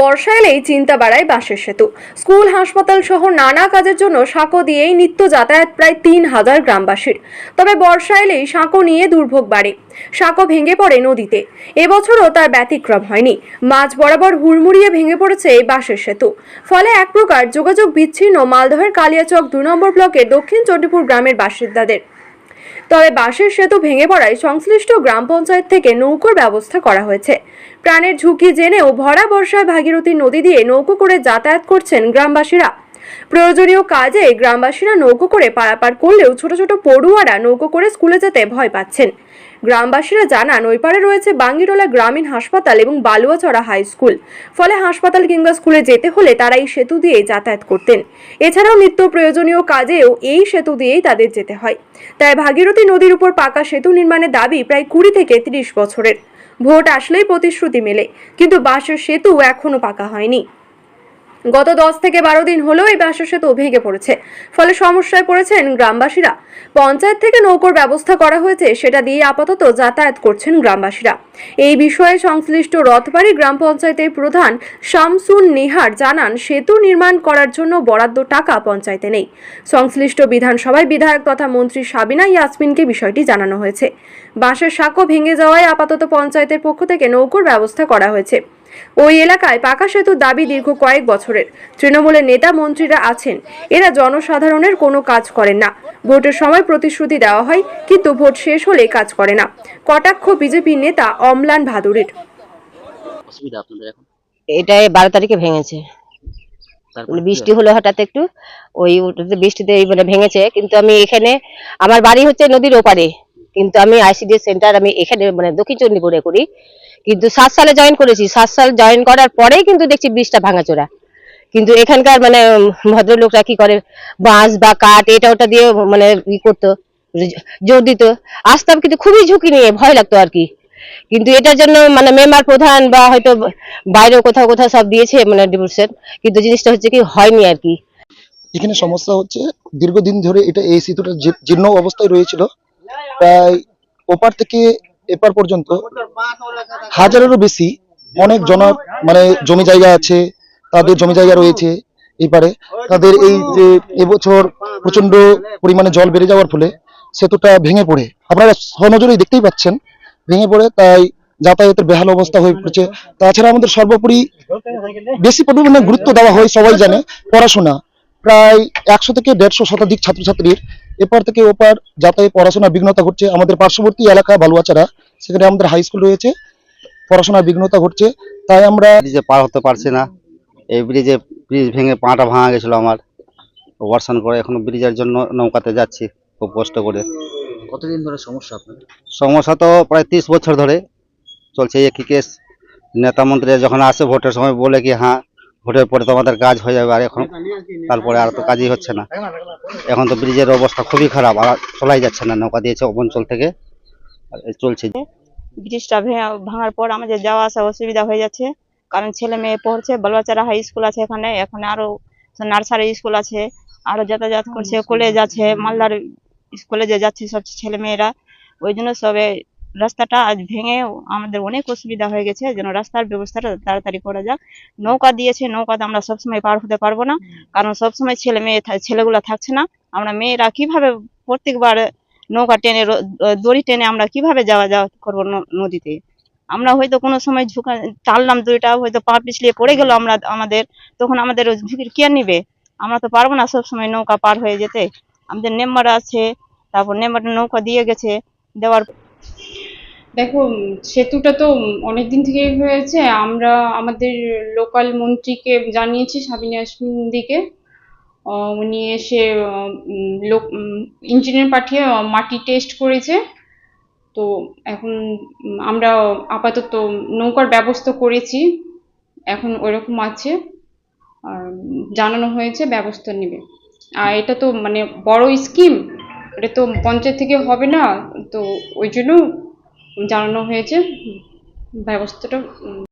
বর্ষা এলেই চিন্তা বাড়ায় বাঁশের সেতু। স্কুল, হাসপাতাল সহ নানা কাজের জন্য সাঁকো দিয়েই নিত্য যাতায়াত প্রায় তিন হাজার গ্রামবাসীর। তবে বর্ষা এলেই সাঁকো নিয়ে দুর্ভোগ বাড়ে। সাঁকো ভেঙে পড়ে নদীতে। এবছরও তার ব্যতিক্রম হয়নি। মাঝ বরাবর হুড়মুড়িয়ে ভেঙে পড়েছে এই বাঁশের সেতু। ফলে এক প্রকার যোগাযোগ বিচ্ছিন্ন মালদহের কালিয়াচক দু নম্বর ব্লকের দক্ষিণ চণ্ডীপুর গ্রামের বাসিন্দাদের। তবে বাঁশের সেতু ভেঙে পড়ায় সংশ্লিষ্ট গ্রাম পঞ্চায়েত থেকে নৌকোর ব্যবস্থা করা হয়েছে। প্রাণের ঝুঁকি জেনেও ভরা বর্ষায় ভাগীরথী নদী দিয়ে নৌকো করে যাতায়াত করছেন গ্রামবাসীরা। প্রয়োজনীয় কাজে গ্রামবাসীরা নৌকো করে পারাপার করলেও ছোট ছোট পড়ুয়ারা নৌকো করে স্কুলে যেতে ভয় পাচ্ছেন। গ্রামবাসীরা জানান ওই পারে রয়েছে বাঙ্গিরোলা গ্রামীণ হাসপাতাল এবং বালুয়াচড়া হাই স্কুল। ফলে হাসপাতাল কিংবা স্কুলে যেতে হলে তারা এই সেতু দিয়ে যাতায়াত করতেন। এছাড়াও নিত্য প্রয়োজনীয় কাজেও এই সেতু দিয়েই তাদের যেতে হয়। তাই ভাগীরথী নদীর উপর পাকা সেতু নির্মাণের দাবি প্রায় কুড়ি থেকে তিরিশ বছরের। ভোট আসলেই প্রতিশ্রুতি মেলে, কিন্তু বাসের সেতু এখনও পাকা হয়নি। গত দশ থেকে বারো দিন হলেও এই বাঁশের সেতু ভেঙে পড়েছে। ফলে সমস্যায় পড়েছেন গ্রামবাসীরা। পঞ্চায়েত থেকে নৌকোর ব্যবস্থা করা হয়েছে, সেটা দিয়ে আপাতত যাতায়াত করছেন গ্রামবাসীরা। এই বিষয়ে সংশ্লিষ্ট রথবাড়ি গ্রাম পঞ্চায়েতের প্রধান শামসুন নিহার জানান, সেতু নির্মাণ করার জন্য বরাদ্দ টাকা পঞ্চায়েতে নেই। সংশ্লিষ্ট বিধানসভায় বিধায়ক তথা মন্ত্রী সাবিনা ইয়াসমিনকে বিষয়টি জানানো হয়েছে। বাঁশের সাঁকো ভেঙে যাওয়ায় আপাতত পঞ্চায়েতের পক্ষ থেকে নৌকোর ব্যবস্থা করা হয়েছে। ওই এলাকায় পাকা সেতুর দাবি দীর্ঘ কয়েক বছরের। তৃণমূলের নেতা মন্ত্রীরা আছেন। এরা জনসাধারণের কোনো কাজ করেন না। ভোটের সময় প্রতিশ্রুতি দেওয়া হয় কিন্তু ভোট শেষ হলে কাজ করে না। কটাক্ষ বিজেপির নেতা অমলান ভাদুরীর। অসুবিধা আপনাদের এখন? এটা বারো তারিখে ভেঙেছে। তারপর মানে বৃষ্টি হলো হঠাৎ একটু ওই বৃষ্টিতে মানে ভেঙেছে। কিন্তু আমি এখানে আমার বাড়ি হচ্ছে নদীর ওপারে। কিন্তু আমি আইসিডি সেন্টার আমি এখানে মানে দক্ষিণ চণ্ডীপুরে করি। কিন্তু সাত সালে জয়েন করেছি। সাত সাল জয়েন করার পরেই কিন্তু দেখছি বৃষ্টিটা ভাঙাচোরা কিন্তু এখানকার মানে ভদ্রলোকরা কি করে? বাঁশ বা কাঠ, এটা ওটা দিয়ে মানে ই করতো জোর দিত। আসতাম কিন্তু খুবই ঝুঁকি নিয়ে, ভয় লাগতো আর কি। কিন্তু এটার জন্য মানে মেম্বার প্রধান বা হয়তো বাইরেও কোথাও কোথাও সব দিয়েছে মানে ডিভোর্সের কিন্তু জিনিসটা হচ্ছে কি, হয়নি আর কি। এখানে সমস্যা হচ্ছে, দীর্ঘদিন ধরে এটা এই সেতুটা জীর্ণ অবস্থায় রয়েছিল। প্রায় ওপার থেকে এপার পর্যন্ত হাজারেরও বেশি অনেক জন মানে জমি জায়গা আছে তাদের জমি জায়গা রয়েছে এপারে তাদের এই যে এবছর প্রচণ্ড পরিমাণে জল বেড়ে যাওয়ার ফলে সেতুটা ভেঙে পড়ে। আপনারা সনজরেই দেখতেই পাচ্ছেন ভেঙে পড়ে তাই যাতায়াতের বেহাল অবস্থা হয়ে পড়েছে। তাছাড়া আমাদের সর্বোপরি বেশি পরিমাণে গুরুত্ব দেওয়া হয় সবাই জানে পড়াশোনা। প্রায় একশো থেকে দেড়শো শতাধিক ছাত্রছাত্রীর এপার থেকে ওপার যাতায়াত পড়াশোনার বিঘ্নতা ঘটছে। আমাদের পার্শ্ববর্তী এলাকা বালুয়াচারা সেখানে আমাদের হাই স্কুল রয়েছে। পড়াশোনার বিঘ্নতা ঘটছে। তাই আমরা ব্রিজে পার হতে পারছি না। এই ব্রিজে ব্রিজ ভেঙে পাটা ভাঙা গেছিল আমার। অপারেশন করে এখন ব্রিজের জন্য নৌকাতে যাচ্ছি খুব কষ্ট করে। কতদিন ধরে সমস্যা আপনাদের সমস্যা তো প্রায় তিরিশ বছর ধরে চলছে। একই কেস নেতা মন্ত্রী যখন আসে ভোটের সময় বলে কি হ্যাঁ ভোটের পরে তো আমাদের কাজ হয়ে যাবে আর এখন। তারপরে আর তো কাজই হচ্ছে না। এখন তো ব্রিজের অবস্থা খুবই খারাপ আর চলাই যাচ্ছে না, নৌকা দিয়েছে অঞ্চল থেকে। চলছে। ব্রিজটা ভাঙার পর আমাদের যাওয়া আসা অসুবিধা হয়ে যাচ্ছে। কারণ ছেলে মেয়ে পড়ছে বালুয়াচারা হাই স্কুল আছে এখানে। এখানে আরও নার্সারি স্কুল আছে, আরও যাতায়াত করছে, কলেজ আছে, মালদার কলেজে যাচ্ছে সব ছেলে মেয়েরা, ওই জন্য সবে রাস্তাটা আজ ভেঙে আমাদের অনেক অসুবিধা হয়ে গেছে যেন রাস্তার ব্যবস্থাটা তাড়াতাড়ি করা যাক। নৌকা দিয়েছে নৌকাতে আমরা সবসময় পার হতে পারব না কারণ সবসময় ছেলে মেয়ে ছেলেগুলো থাকছে না। আমরা মেয়েরা কীভাবে প্রত্যেকবার নৌকা টেনে দড়ি টেনে আমরা কীভাবে যাওয়া যাওয়া করব ন- নদীতে? আমরা হয়তো কোনো সময় ঝুঁকা টানলাম দড়িটা হয়তো পা পিছলিয়ে পড়ে গেল আমরা আমাদের তখন আমাদের ঝুঁকির কে নিবে? আমরা তো পারব না সব সময় নৌকা পার হয়ে যেতে। আমাদের নেম্বার আছে তারপর নেম্বার নৌকা দিয়ে গেছে দেওয়ার দেখো সেতুটা তো অনেক দিন থেকেই হয়েছে। আমরা আমাদের লোকাল মন্ত্রীকে জানিয়েছি সাবিনা দিকে উনি এসে লোক ইঞ্জিনিয়ার পাঠিয়ে মাটি টেস্ট করেছে। তো এখন আমরা আপাতত নৌকার ব্যবস্থা করেছি। এখন ওইরকম আছে। আর, জানানো হয়েছে, ব্যবস্থা নেবে। আর এটা তো মানে বড় স্কিম এটা তো পঞ্চায়েত থেকে হবে না। তো ওই জন্য জানানো হয়েছে। ব্যবস্থাটা